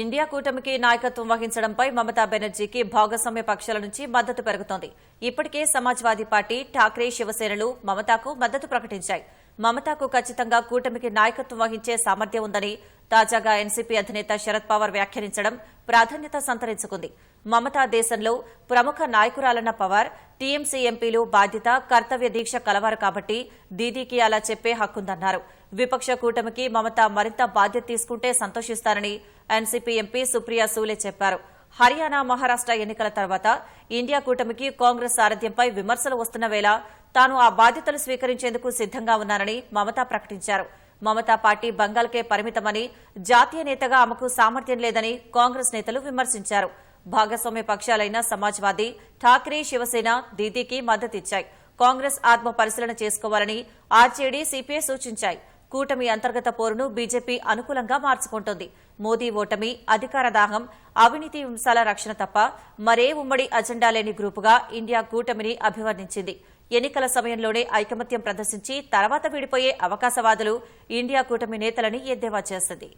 India కూటమికి నాయకత్వం వహించడంపై మమతా బెనర్జీకి భాగస్వామ్య పక్షాల నుంచి మద్దతు పెరుగుతోంది. ఇప్పటికే సమాజ్వాదీ పార్టీ ఠాక్రే శివసేనలు మమతాకు మద్దతు ప్రకటించాయి. మమతాకు ఖచ్చితంగా కూటమికి నాయకత్వం వహించే సామర్థ్యం ఉందని తాజాగా ఎన్సీపీ అధినేత శరద్ పవార్ వ్యాఖ్యానించడం ప్రాధాన్యత సంతరించుకుంది. మమతా దేశంలో ప్రముఖ నాయకురాలన్న పవార్ టీఎంసీ ఎంపీలు బాధ్యత కర్తవ్య దీక్ష కలవారు కాబట్టి దీదీకి అలా చెప్పే హక్కుందన్నారు. విపక్ష కూటమికి మమత మరింత బాధ్యత తీసుకుంటే సంతోషిస్తారని ఎన్సీపీ ఎంపీ సుప్రియా సూలే చెప్పారు. హర్యానా మహారాష్ట ఎన్నికల తర్వాత ఇండియా కూటమికి కాంగ్రెస్ సారథ్యంపై విమర్శలు వస్తున్న వేళ తాను ఆ బాధ్యతలు స్వీకరించేందుకు సిద్దంగా ఉన్నానని మమత ప్రకటించారు. మమతా పార్టీ బంగాల్కే పరిమితమని జాతీయ నేతగా ఆమెకు సామర్థ్యం లేదని కాంగ్రెస్ నేతలు విమర్శించారు. భాగస్వామ్య పక్షాలైన సమాజ్వాదీ ఠాక్రే శివసేన దీదీకి మద్దతిచ్చాయి. కాంగ్రెస్ ఆత్మ పరిశీలన చేసుకోవాలని ఆర్జేడీ సిపిఐ సూచించాయి. కూటమి అంతర్గత పోరును బీజేపీ అనుకూలంగా మార్చుకుంటోంది. మోదీ ఓటమి అధికార దాహం అవినీతి అంశాల రక్షణ తప్ప మరే ఉమ్మడి అజెండా లేని గ్రూపుగా ఇండియా కూటమిని అభివర్ణించింది. ఎన్నికల సమయంలోనే ఐకమత్యం ప్రదర్శించి తర్వాత విడిపోయే అవకాశవాదులు ఇండియా కూటమి నేతలని ఎద్దేవా చేసింది.